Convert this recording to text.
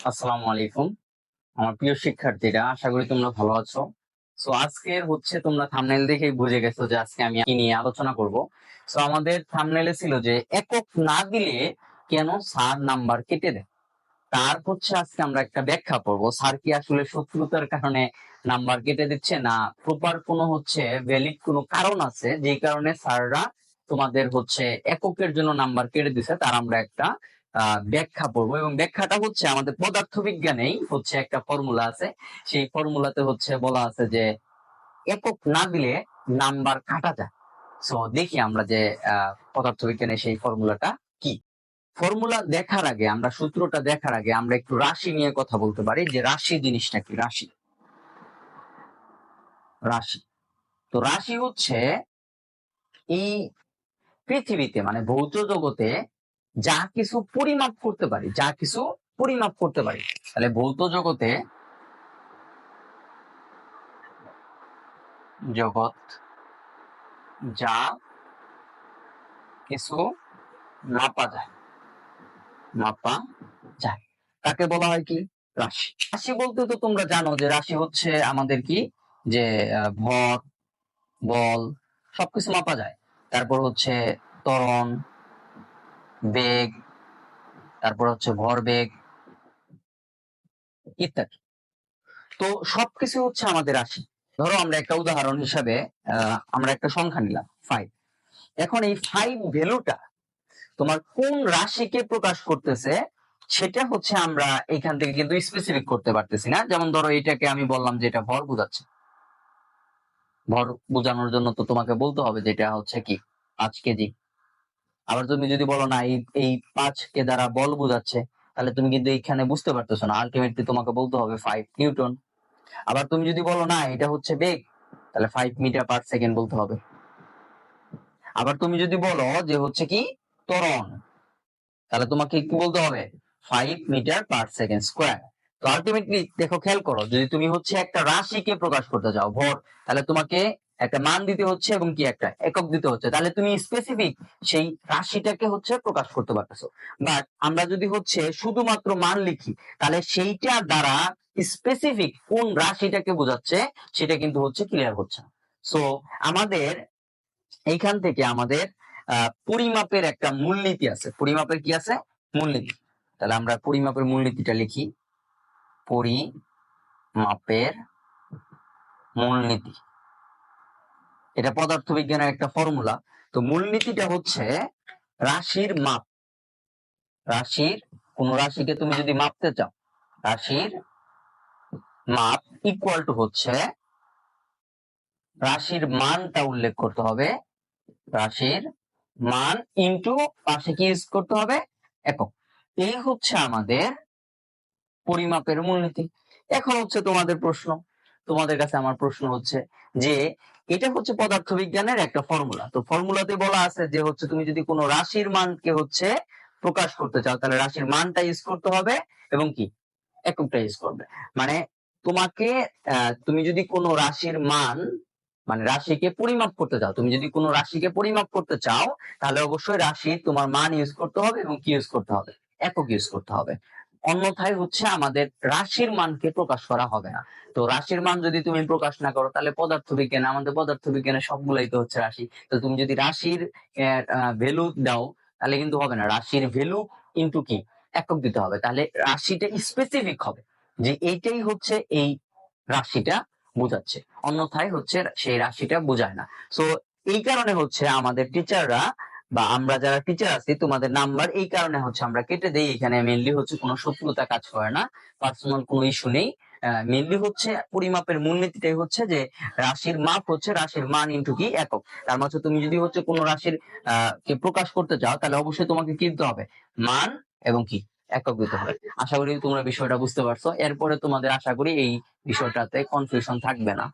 আসসালামু আলাইকুম। আমার প্রিয় শিক্ষার্থীরা, আশা করি তোমরা ভালো আছো। সো আজকের হচ্ছে তোমরা থামনেল দেখেই বুঝে গেছো যে আজকে আমি কি নিয়ে আলোচনা করব। সো আমাদের থামনেলে ছিল যে একক না দিলে কেন স্যার নাম্বার কেটে দেয়? তার হচ্ছে আজকে আমরা একটা ব্যাখ্যা করব। স্যার কি আসলে শত্রুতার কারণে নাম্বার কেটে দিচ্ছে না? প্রপার কোনো হচ্ছে ভ্যালিড কোনো কারণ আছে? যে কারণে স্যাররা তোমাদের হচ্ছে এককের জন্য নাম্বার কেটে দিছে, তার আমরা একটা ব্যাখ্যা পড়ব এবং ব্যাখ্যাটা হচ্ছে আমাদের পদার্থ বিজ্ঞানেই হচ্ছে একটা ফর্মুলা আছে। সেই ফর্মুলাতে হচ্ছে বলা আছে যে একক না দিলে নাম্বার কাটা যায়। সো দেখি আমরা যে আহ, পদার্থ বিজ্ঞানের সেই ফর্মুলাটা কি। ফর্মুলা দেখার আগে আমরা সূত্রটা দেখার আগে আমরা একটু রাশি নিয়ে কথা বলতে পারি যে রাশি জিনিসটা কি? রাশি। রাশি। তো রাশি হচ্ছে এই পৃথিবীতে মানে ভৌত জগতে যা কিছু পরিমাপ করতে পারি, যা কিছু পরিমাপ করতে পারি। তাহলে ভৌত জগতে জগৎ যা কিছু মাপা যায় মাপা যায়। তাকে বলা হয় কি? রাশি। রাশি বলতে তো তোমরা জানো যে রাশি হচ্ছে আমাদের কি? যে ভর, বল, সবকিছু মাপা যায়। তারপর হচ্ছে ত্বরণ বেগ, তারপর হচ্ছে ভর বেগ ইত্যাদি। তো সবকিছু হচ্ছে আমাদের রাশি। ধরো আমরা একটা উদাহরণ হিসাবে আমরা একটা সংখ্যা নিলাম ফাইভ এখন এই ফাইভ ভ্যালুটা তোমার কোন রাশিকে প্রকাশ করতেছে, সেটা হচ্ছে আমরা এখান থেকে কিন্তু স্পেসিফিক করতে পারতেছি না। যেমন ধরো এটাকে আমি বললাম যে এটা ভর বোঝাচ্ছে। ভর বোঝানোর জন্য তো তোমাকে বলতে হবে যেটা হচ্ছে কি? পাঁচ কেজি। আবার তুমি যদি বলো না, এই এই পাঁচ কে দ্বারা বল বোঝাচ্ছে, তাহলে তুমি কিন্তু এইখানে বুঝতে পারতেছো না। আলটিমেটলি তোমাকে বলতে হবে ফাইভ নিউটন আবার তুমি যদি বলো না, এটা হচ্ছে বেগ, তাহলে ফাইভ মিটার পার সেকেন্ড বলতে হবে। আবার তুমি যদি বলো যে হচ্ছে কি, ত্বরণ, তাহলে তোমাকে কি বলতে হবে? Five metre per second square তো আলটিমেটলি দেখো, খেয়াল করো, যদি তুমি হচ্ছে একটা রাশিকে প্রকাশ করতে চাও, ভর, তাহলে তোমাকে একটা মান দিতে হচ্ছে এবং কি একটা একক দিতে হচ্ছে। তাহলে তুমি স্পেসিফিক সেই রাশিটাকে হচ্ছে প্রকাশ করতে পারতেছো। বাট আমরা যদি হচ্ছে শুধুমাত্র মান লিখি, তাহলে সেইটা দ্বারা স্পেসিফিক কোন রাশিটাকে বোঝাচ্ছে, সেটা কিন্তু হচ্ছে ক্লিয়ার হচ্ছে সো আমাদের এইখান থেকে আমাদের পরিমাপের একটা মূলনীতি আছে। পরিমাপের কি আছে? মূলনীতি। তাহলে আমরা পরিমাপের মূলনীতিটা লিখি। পরিমাপের মূলনীতি। এটা পদার্থ বিজ্ঞানের একটা ফর্মুলা। তো মূলনীতিটা হচ্ছে রাশির মাপ। রাশির, কোন রাশিকে তুমি যদি মাপতে চাও, রাশির মাপ ইকুয়াল টু হচ্ছে, রাশির মানটা উল্লেখ করতে হবে, রাশির মান ইনটু পাশে কি ইউজ করতে হবে? একক। এই হচ্ছে আমাদের পরিমাপের মূলনীতি। এখন হচ্ছে তোমাদের প্রশ্ন তোমাদের কাছে আমার প্রশ্ন হচ্ছে যে, এটা হচ্ছে পদার্থ বিজ্ঞানের একটা ফর্মুলা তো ফর্মুলাতে বলা আছে যে হচ্ছে তুমি যদি কোনো রাশির মানকে হচ্ছে প্রকাশ করতে চাও, তাহলে রাশির মানটা ইউজ করতে হবে এবং কি? এককটা ইউজ করবে। মানে তোমাকে তুমি যদি কোনো রাশির মান মানে রাশিকে পরিমাপ করতে চাও, তুমি যদি কোনো রাশিকে পরিমাপ করতে চাও, তাহলে অবশ্যই রাশি তোমার মান ইউজ করতে হবে এবং কি ইউজ করতে হবে? একক ইউজ করতে হবে। অন্যথায় হচ্ছে আমাদের রাশির মানকে প্রকাশ করা হবে না। তো রাশির মান যদি তুমি প্রকাশ না করো, তাহলে পদার্থ বিজ্ঞানে আমাদের পদার্থ বিজ্ঞানে সবগুলাই তো হচ্ছে রাশি। তো তুমি যদি রাশির ভ্যালু দাও, তাহলে কিন্তু হবে না। রাশির ভ্যালু ইন্টু কি? একক দিতে হবে। তাহলে রাশিটা স্পেসিফিক হবে, যে এইটাই হচ্ছে এই রাশিটা বোঝাচ্ছে। অন্যথায় হচ্ছে সেই রাশিটা বোঝায় না। সো এই কারণে হচ্ছে আমাদের টিচাররা বা আমরা যারা টিচার আছি, তোমাদের নাম্বার এই কারণে হচ্ছে আমরা কেটে দেই। এখানে মেনলি হচ্ছে কোনো শত্রুতা কাজ করে না পার্সোনাল কোনো ইস্যু নেই। মেনলি হচ্ছে পরিমাপের মূলনীতিটাই হচ্ছে যে রাশির মাপ হচ্ছে রাশির মান ইন্টু কি একক। তার মাঝে তুমি যদি হচ্ছে কোনো রাশির কে প্রকাশ করতে চাও, তাহলে অবশ্যই তোমাকে কিনতে হবে। মান এবং কি? একক দিতে হবে। আশা করি তোমরা বিষয়টা বুঝতে পারছ। এরপরে তোমাদের আশা করি এই বিষয়টাতে কনফিউশন থাকবে না।